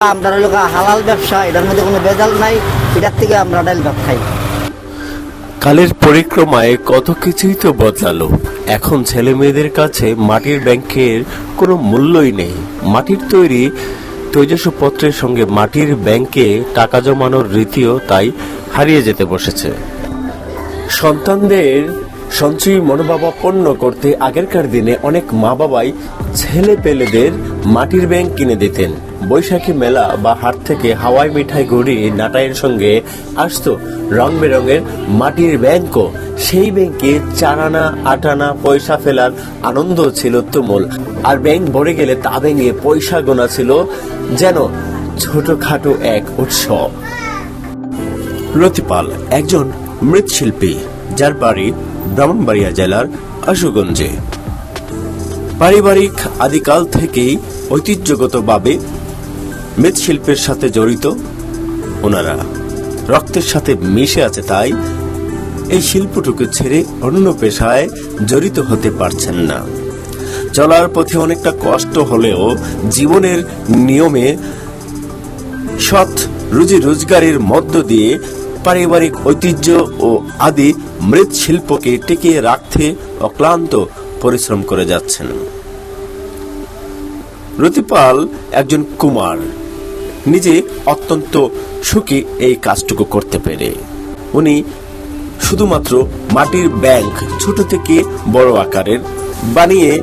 আমরা হলো হালাল ব্যবসা, এটার মধ্যে কোনো বেজাল নাই, এটার থেকে আমরা ডাল ভাত খাই। কালের পরিক্রমায় কত কিছুই তো বদলালো। এখন ছেলে মেয়েদের কাছে মাটির ব্যাংকের কোনো মূল্যই নেই। মাটির তৈরি তৈজসপত্রের সঙ্গে মাটির ব্যাংকে টাকা জমানোর রীতিও তাই হারিয়ে যেতে বসেছে। সন্তানদের সঞ্চয়ী মনোভাবাপন্ন করতে আগেরকার দিনে অনেক মা বাবাই ছেলে পেলেদের মাটির ব্যাংক কিনে দিতেন। বৈশাখী মেলা বা হাট থেকে হাওয়াই মিঠাই ঘুরি নাটাইয়ের সঙ্গে আসতো রং বেরঙের মাটির ব্যাংকও। সেই ব্যাংকে চারানা, আটানা, পয়সা ফেলার আনন্দ ছিল তুমুল। আর ব্যাংক ভরে গেলে তা ভেঙে পয়সা গোনা ছিল যেন ছোটখাটো এক উৎসব। লতিপাল একজন মৃৎশিল্পী, যার বাড়ি ব্রাহ্মণবাড়িয়া জেলার আশুগঞ্জে। পারিবারিক আদিকাল থেকেই ঐতিহ্যগতভাবে মৃৎশিল্পের সাথে জড়িত। ওনারা রক্তের সাথে মিশে আছে তাই এই শিল্পটুকু ছেড়ে অন্য পেশায় জড়িত হতে পারছেন না। চলার পথে অনেকটা কষ্ট হলেও জীবনের নিয়মে সৎ রুজি রোজগারের মধ্য দিয়ে পারিবারিক ঐতিহ্য ও আদি মৃৎশিল্পকে টিকিয়ে রাখতে অক্লান্ত পরিশ্রম করে যাচ্ছেন। রতিপাল একজন কুমার। নিজে অত্যন্ত সুখী এই কাজটুকু করতে পেরে। উনি শুধুমাত্র মাটির ব্যাংক ছোট থেকে বড় আকারের বানিয়ে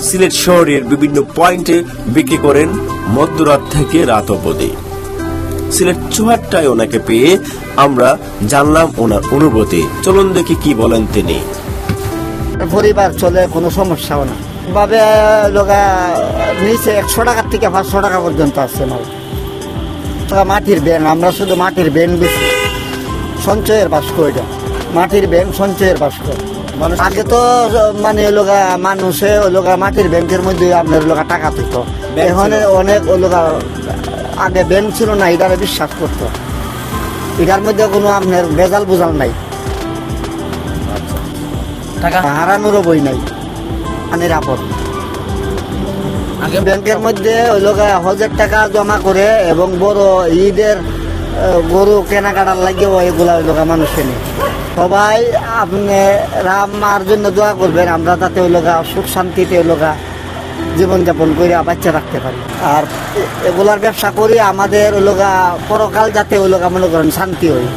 সিলেট শহরের বিভিন্ন পয়েন্টে বিক্রি করেন মধ্যরাত থেকে রাত অবধি। সিলেট চুহাট্টায় ওনাকে পেয়ে আমরা জানলাম ওনার অনুভূতি। চলুন দেখি কি বলেন তিনি। পরিবার চলে কোনো সমস্যাও না। ভাবে লোকা নিচে একশো টাকার থেকে পাঁচশো টাকা পর্যন্ত আসছে মাল। মাটির ব্যাংক আমরা শুধু মাটির ব্যাংক বেশি সঞ্চয়ের বাস্ক এটা। মাটির ব্যাংক সঞ্চয়ের বাস্ক। মানুষ আগে তো মানে লোকা মানুষে লোকা মাটির ব্যাংকের মধ্যে আপনার লোকা টাকা পেত এখন অনেক লোকা আগে ব্যাংক ছিল না এটারে বিশ্বাস করতো। এটার মধ্যে কোনো আপনার বেজাল বোঝাল নাই। টাকা? হারানোরও বই নাই নিরাপদ আগে? ব্যাংকের মধ্যে ওই লোক হাজার টাকা জমা করে এবং বড় ঈদের গরু কেনাকাটার লাগে এগুলা ওই লোক মানুষ কেনে। সবাই আপনি রাম মার জন্য দোয়া করবেন আমরা তাতে ওই লোক সুখ শান্তিতে ওই লোক জীবনযাপন করে বাচ্চা রাখতে পারি। আর এগুলার ব্যবসা করি আমাদের ওই লোকা পরকাল যাতে ওই লোক মনে করেন শান্তি হয়।